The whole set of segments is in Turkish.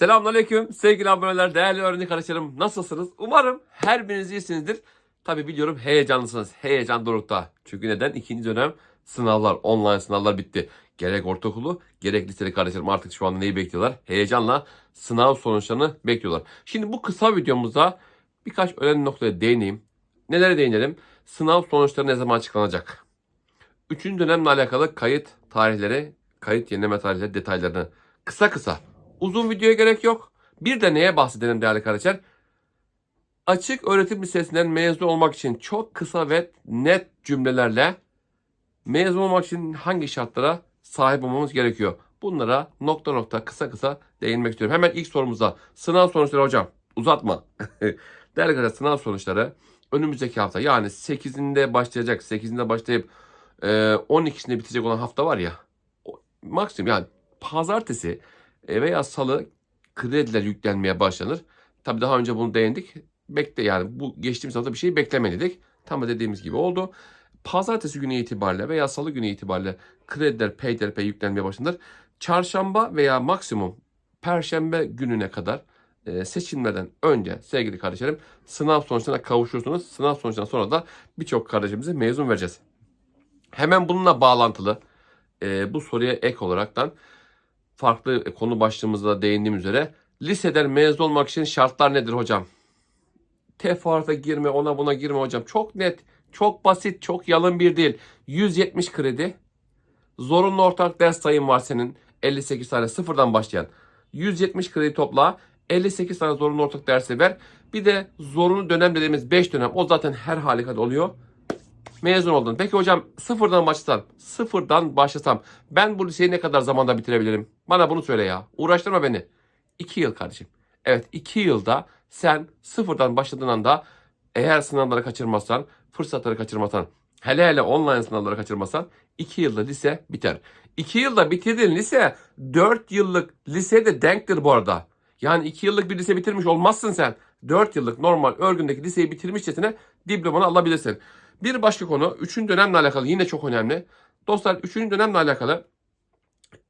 Selamünaleyküm sevgili aboneler, değerli öğrenci arkadaşlarım. Nasılsınız? Umarım her biriniz iyisinizdir. Tabi biliyorum heyecanlısınız. Heyecan dorukta. Çünkü neden? İkinci dönem sınavlar, online sınavlar bitti. Gerek ortaokulu, gerek liseli kardeşlerim artık şu anda neyi bekliyorlar? Heyecanla sınav sonuçlarını bekliyorlar. Şimdi bu kısa videomuzda birkaç önemli noktaya değineyim. Nelere değinelim? Sınav sonuçları ne zaman açıklanacak? Üçüncü dönemle alakalı kayıt tarihleri, kayıt yenileme tarihleri detaylarını kısa kısa Uzun videoya gerek yok. Bir de neye bahsedelim değerli arkadaşlar? Açık öğretim lisesinden mezun olmak için çok kısa ve net cümlelerle mezun olmak için hangi şartlara sahip olmamız gerekiyor? Bunlara nokta nokta kısa kısa değinmek istiyorum. Hemen ilk sorumuza sınav sonuçları hocam uzatma. değerli arkadaşlar sınav sonuçları önümüzdeki hafta yani 8'inde başlayacak 8'inde başlayıp e, 12'sinde bitecek olan hafta var ya maksimum yani pazartesi e, veya salı krediler yüklenmeye başlanır. Tabii daha önce bunu değindik. Bekle yani bu geçtiğimiz hafta bir şey beklemedik. Tam da dediğimiz gibi oldu. Pazartesi günü itibariyle veya salı günü itibariyle krediler peyderpey yüklenmeye başlanır. Çarşamba veya maksimum perşembe gününe kadar e, seçimlerden önce sevgili kardeşlerim sınav sonuçlarına kavuşursunuz. Sınav sonuçlarından sonra da birçok kardeşimize mezun vereceğiz. Hemen bununla bağlantılı e, bu soruya ek olaraktan farklı konu başlığımızda değindiğim üzere liseden mezun olmak için şartlar nedir hocam? Teferruata girme ona buna girme hocam. Çok net, çok basit, çok yalın bir değil. 170 kredi. Zorunlu ortak ders sayın var senin. 58 tane sıfırdan başlayan. 170 kredi topla. 58 tane zorunlu ortak dersi ver. Bir de zorunlu dönem dediğimiz 5 dönem. O zaten her halükarda oluyor. Mezun oldun. Peki hocam sıfırdan başlasam, sıfırdan başlasam ben bu liseyi ne kadar zamanda bitirebilirim? Bana bunu söyle ya. Uğraştırma beni. 2 yıl kardeşim. Evet 2 yılda sen sıfırdan başladığın anda eğer sınavları kaçırmazsan, fırsatları kaçırmazsan, hele hele online sınavları kaçırmazsan 2 yılda lise biter. 2 yılda bitirdiğin lise 4 yıllık lise de denktir bu arada. Yani 2 yıllık bir lise bitirmiş olmazsın sen. 4 yıllık normal örgündeki liseyi bitirmişçesine diplomanı alabilirsin. Bir başka konu 3. dönemle alakalı yine çok önemli. Dostlar 3. dönemle alakalı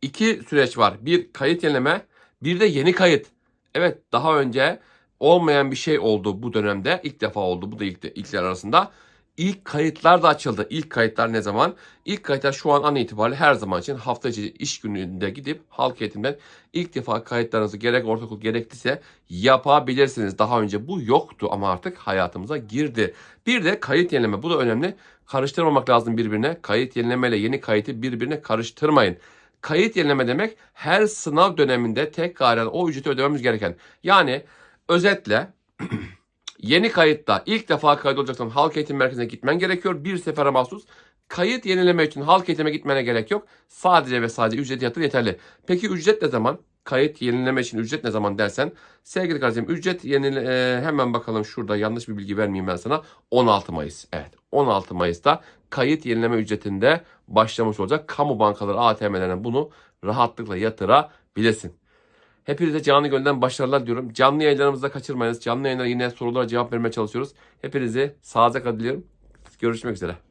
iki süreç var. Bir kayıt yenileme, bir de yeni kayıt. Evet daha önce olmayan bir şey oldu bu dönemde. İlk defa oldu. Bu da ilk ilkler arasında. İlk kayıtlar da açıldı. İlk kayıtlar ne zaman? İlk kayıtlar şu an an itibariyle her zaman için hafta içi iş gününde gidip halk eğitimden ilk defa kayıtlarınızı gerek ortaokul gerek lise yapabilirsiniz. Daha önce bu yoktu ama artık hayatımıza girdi. Bir de kayıt yenileme. Bu da önemli. Karıştırmamak lazım birbirine. Kayıt yenileme ile yeni kayıtı birbirine karıştırmayın. Kayıt yenileme demek her sınav döneminde tekraren o ücreti ödememiz gereken. Yani özetle yeni kayıtta ilk defa kayıt olacaksan halk eğitim merkezine gitmen gerekiyor. Bir sefere mahsus. Kayıt yenileme için halk eğitime gitmene gerek yok. Sadece ve sadece ücret yatır yeterli. Peki ücret ne zaman? Kayıt yenileme için ücret ne zaman dersen sevgili kardeşim ücret yenile e, hemen bakalım şurada yanlış bir bilgi vermeyeyim ben sana 16 Mayıs evet 16 Mayıs'ta kayıt yenileme ücretinde başlamış olacak kamu bankaları ATM'lerine bunu rahatlıkla yatırabilirsin. Hepinize canı gönülden başarılar diyorum. Canlı yayınlarımızda kaçırmayınız. Canlı yayınlar yine sorulara cevap vermeye çalışıyoruz. Hepinizi sağlıcakla diliyorum. Görüşmek üzere.